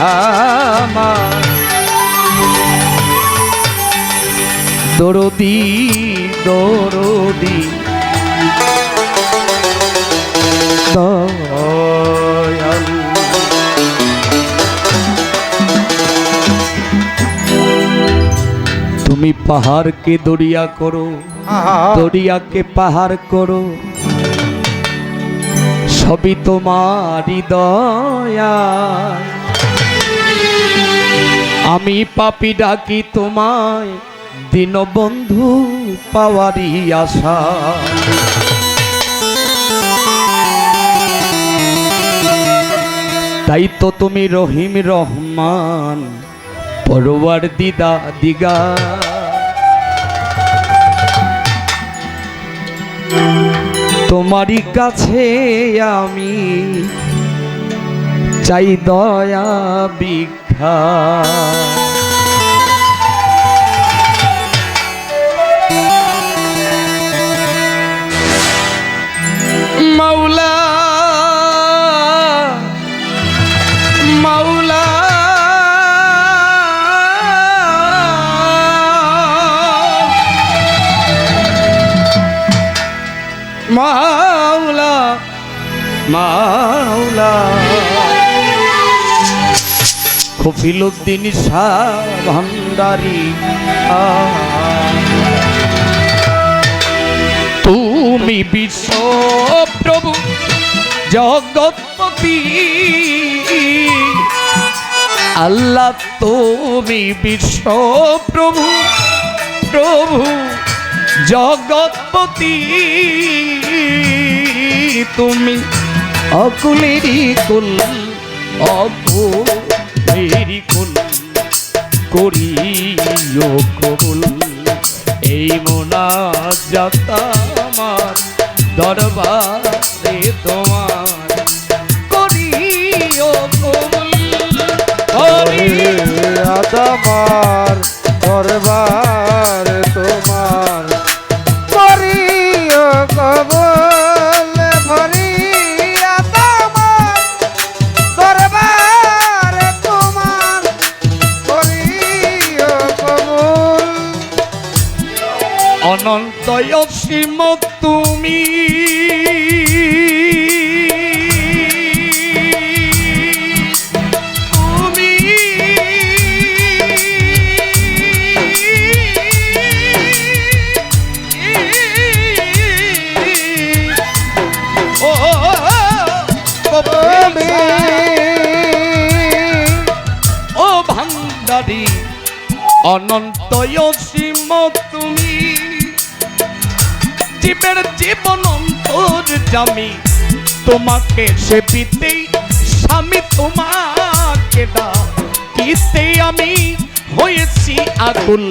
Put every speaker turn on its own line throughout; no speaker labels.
আমার। দরদি দরদি। তুমি পাহাড়কে দরিয়া করো দরিয়াকে পাহাড় করো। সবই তোমার দয়া আমি পাপি ডাকি তোমায়, দীনবন্ধু পাওয়ারি আশা। তাই তো তুমি রহিম রহমান, পরোয়ার দিদা দিগা। তোমারই কাছে আমি চাই দয়া ভিক্ষা। মাওলা মাওলা। মাওলা মাওলা। কফিলুদ্দিন শাহ ভান্ডারি। তুমি বিশ্ব প্রভু, জগৎপতি। আল্লাহ, তুমি বিশ্ব প্রভু প্রভু, জগৎপতি। তুমি অকুলেরই কুল অকুলেরই কুল করিও কবুল। এই মোনা আমার দরবারে তোমার। করিও কবুল করি
আদামার দরবার
অনন্ত অসীম তুমি। অনন্ত অসীম তুমি। জীবের জীবন অন্তর জামি। তোমাকে সে পিতেই স্বামী তোমাকে ডাকিতে আমি হয়েছি আকুল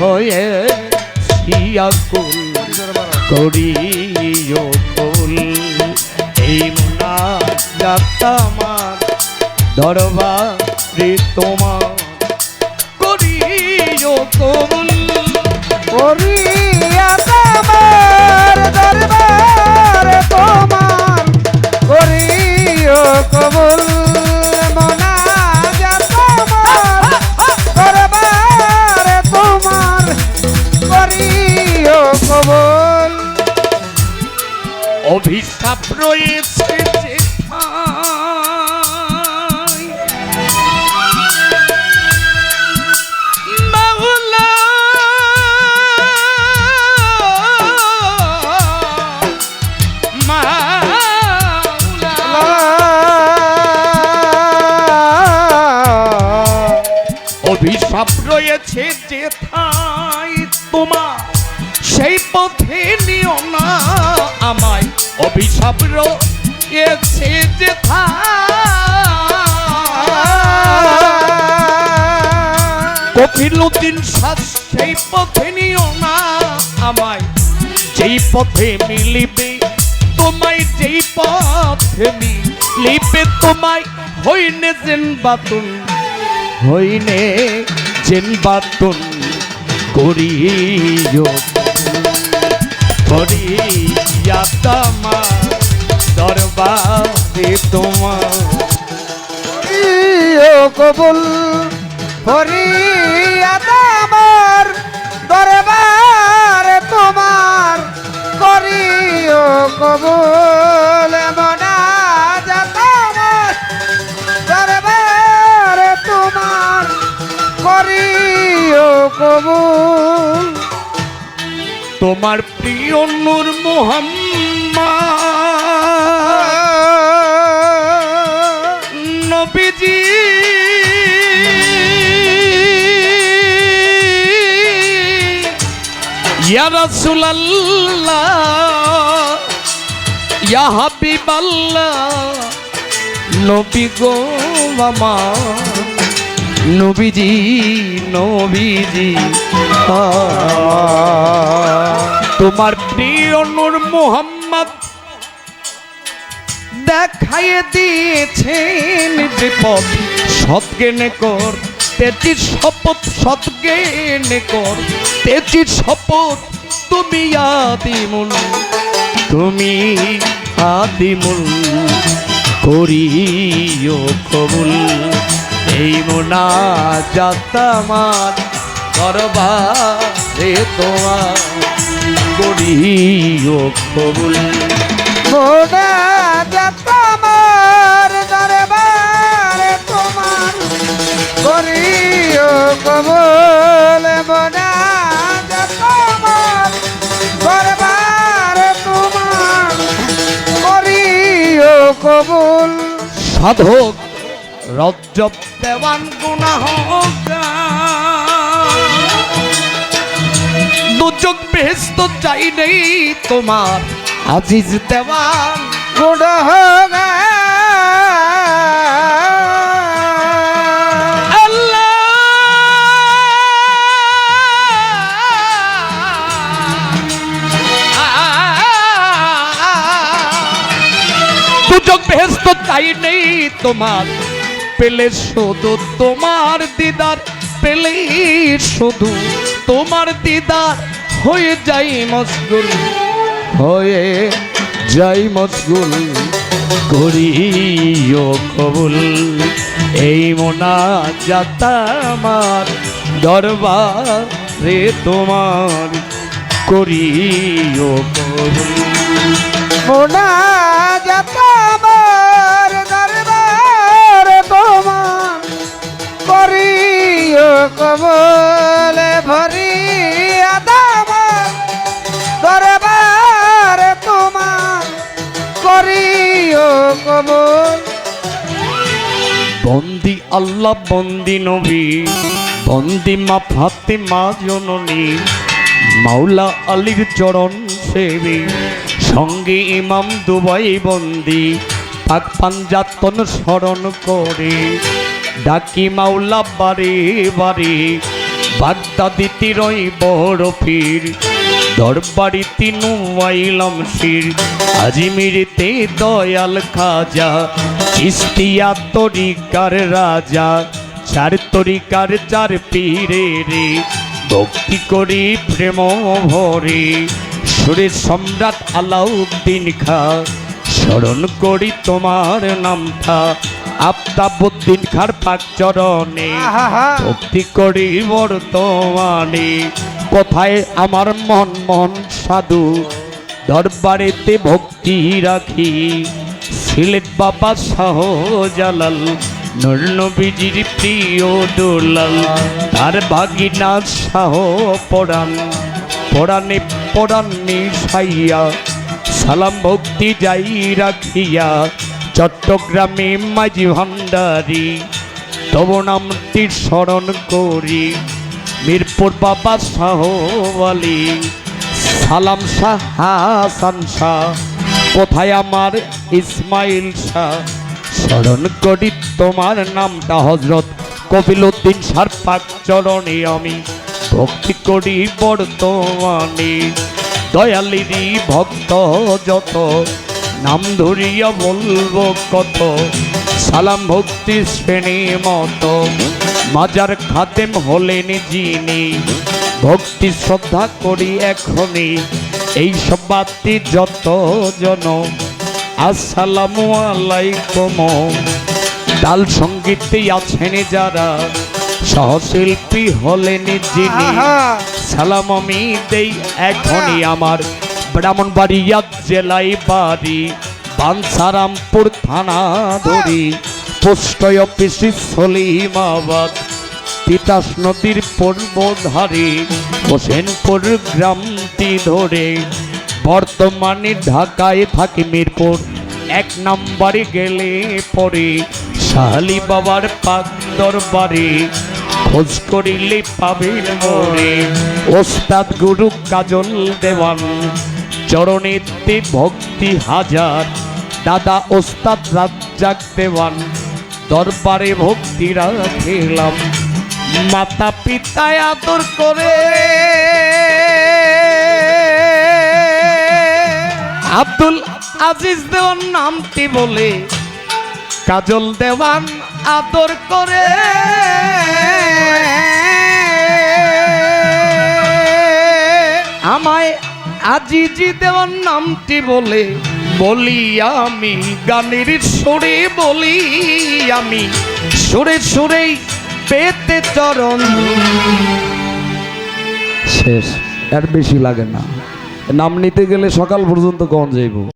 হয়েছি আকুল। করিও ফুল, এই মুনা আমার দরবারে তোমার। করিও কবুল
করিয়া
যেথায় তোমার, সেই পথে নিও না আমায়। অভিশাপ রয়েছে যেথায় কপিলুদ্দিন শ্বাস সেই পথে নিও না আমায়। যেই পথে মিলিবে, তোমায় যেই পথে মিলিবে, তোমায় হইনে জেন বাতুন, হইনে জেন বাতুন করিও। করিয়া দরবারে তোমার।
কবুল আমার কবুল
তোমার প্রিয় নূর মোহাম্মদ। নবীজি। ইয়া রাসূলুল্লাহ ইয়া হাবিবাল্লাহ নবী গো আমার নবীজি নবীজি তোমার প্রিয় নূর মোহাম্মদ দেখাইয়ে দিয়েছেন যে পথ সৎজ্ঞানে কর, তেজির শপথ সৎজ্ঞানে কর, তেজির শপথ তুমি আদিমুল তুমি আদিমুল করিও কবুল। এই মোনা যাতামার দরবারে তোমার করিও কবুল।
মোনা যত আমার দরবারে তোমার করিও কবুল। মোনা দরবারে তোমার করিও কবুল।
সাধক রজ্জব দেওয়ান গুনাহ দুচোখ বেহেস্ত চাই নেই তোমার। আজিজ দেওয়ান
গুণ হোগা
দুচোখ বেহেস্ত চাই নেই তোমার। পেলে শুধু তোমার দিদার, পেলে শুধু তোমার দিদার। হয়ে যাই মশগুল হয়ে যাই মশগুল করিও কবুল। এই মোনা যাতা আমার দরবারে তোমার, করিও কবুল।
মোনা যত
বন্দি আল্লাহ, বন্দি নবী। বন্দি মা ফাতেমা জননী। মাওলা আলীর চরণ সেবী। সঙ্গে ইমাম দুবাই বন্দি। পাক পাঞ্জাতন স্মরণ করে। ডাকি মাওলা বারে বারে বাগদাদি তিরই বড় পীর দরবারি তিনু আইলাম শির। আজমিরিতে দয়াল খাজা, চিস্তিয়া তরিকার রাজা, চার তরিকার চার পীরে রে। ভক্তি করি প্রেম ভরে সুরের সম্রাট আলাউদ্দিন খা। স্মরণ করি তোমার নামটা আফতাবুদ্দিন খার পাক চরণে ভক্তি করি বর্তমানে। কোথায় আমার মন মন সাধু? দরবারেতে ভক্তি রাখি। সিলেট বাবা শাহ জালাল নবীজির প্রিয় দোলাল। তার ভাগিনা শাহ পরাণ পরাণে পরাণে সাইয়া সালাম ভক্তি যাই রাখিয়া চট্টগ্রামে মাঝি ভান্ডারী তব নামটি স্মরণ করি। মিরপুর বাবা শাহ সালাম শাহ হাসান শাহ। কোথায় আমার ইসমাইল শাহ? স্মরণ করি তোমার নামটা হজরত কপিল উদ্দিন সার পাক চরণে আমি। ভক্তি করি বর্তমানে দয়ালিরি ভক্ত যত নাম ধরিয়া বলব কত? সালাম ভক্তি শ্রেণি মতো। মাজার খাতেম হলেন যিনি। ভক্তি শ্রদ্ধা করি এখনই। এই সব বাতি যত জন আসসালামু আলাইকুম। তাল সঙ্গীতে আছেন যারা। সহশিল্পী হলেন যিনি। সালাম আমি দেই এখনই আমার। ব্রাহ্মণবাড়িয়া জেলায় বাড়ি, বানসারামপুর থানা ধরি। পোস্ট অফিস সলিমাবাদ, তিতাস নদীর পূর্ব ধারে হোসেনপুর গ্রামটি ধরে। বর্তমানে ঢাকায় থাকি মিরপুর, এক নম্বরে গেলে পরে শাহালি বাবার পাক দরবারে, খোঁজ করিলে পাবেন ওস্তাদ গুরু কাজল দেওয়ান চরণেতে ভক্তি হাজার, দাদা ওস্তাদ রাজ্জাক দেওয়ান। দরবারে ভক্তি রাখিলাম, মাতা পিতায় আদর করে। আব্দুল আজিজ দেওয়ান নামটি বলে, কাজল দেওয়ান আদর করে। আজিজি দেওয়ার নামটি বলে, বলি আমি গানের সুরে, বলি আমি সুরে সুরেই পেতে চরণ। শেষ, আর বেশি লাগে না। নাম নিতে গেলে সকাল পর্যন্ত কখন যাইব?